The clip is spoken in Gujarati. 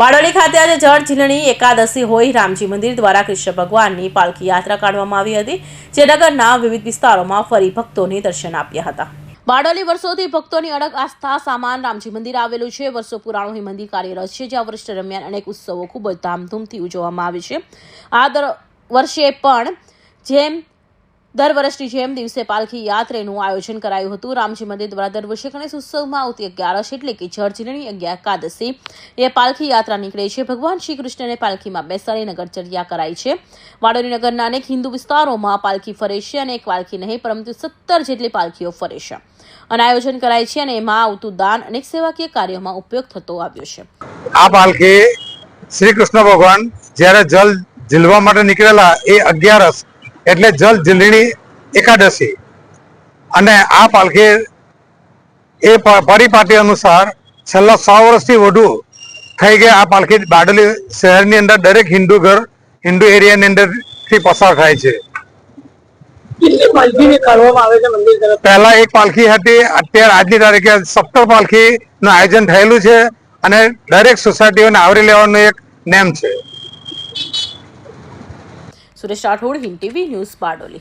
બારડોલી ખાતે આજે જળ ઝીલણી એકાદશી હોય રામજી મંદિર દ્વારા કૃષ્ણ ભગવાનની પાલખી યાત્રા કાઢવામાં આવી હતી, જે નગરના વિવિધ વિસ્તારોમાં ફરી ભક્તોને દર્શન આપ્યા હતા. બારડોલી વર્ષોથી ભક્તોની અડગ આસ્થા સામાન રામજી મંદિર આવેલું છે. વર્ષો પુરાણું એ મંદિર કાર્યરત છે, જ્યાં વર્ષ દરમિયાન અનેક ઉત્સવો ખૂબ જ ધામધૂમથી ઉજવવામાં આવે છે. આ દર વર્ષે પણ જેમ દર વર્ષની જેમ દિવસે પાલખી યાત્રાનું આયોજન કરાયું હતું. રામજી મંદિર દ્વારા દર વર્ષે ગણેશ ઉત્સવમાં આવતી અગિયારસ એટલે કે અગિયાર એકાદશી એ પાલખી યાત્રા નીકળે છે. ભગવાન શ્રી કૃષ્ણને પાલખીમાં બેસાડી નગરચર્યા કરાય છે. વાડોલી નગરના અનેક હિન્દુ વિસ્તારોમાં પાલખી ફરે છે અને એક પાલખી નહીં, પરંતુ સત્તર જેટલી પાલખીઓ ફરે છે. અને આયોજન કરાય છે અને એમાં આવતું દાન અનેક સેવાકીય કાર્યોમાં ઉપયોગ થતો આવ્યો છે. આ પાલખી શ્રી કૃષ્ણ ભગવાન જ્યારે જલ ઝીલવા માટે નીકળેલા એ અગિયારસ એટલે જલ ઝીલણી એકાદશી. અને આ પાલખી એ પરિપાટી અનુસાર છેલ્લા સો વર્ષથી વધુ થઈ ગયા આ પાલખી બારડોલી શહેરની અંદર દરેક હિન્દુ ઘર હિન્દુ એરિયાની અંદરથી પસાર થાય છે. પહેલા એક પાલખી હતી અત્યારે આજની તારીખે સત્તર પાલખી નું આયોજન થયેલું છે અને દરેક સોસાયટીઓને આવરી લેવાનો એક નેમ છે. Suresh Rathod Hind TV news Bardoli.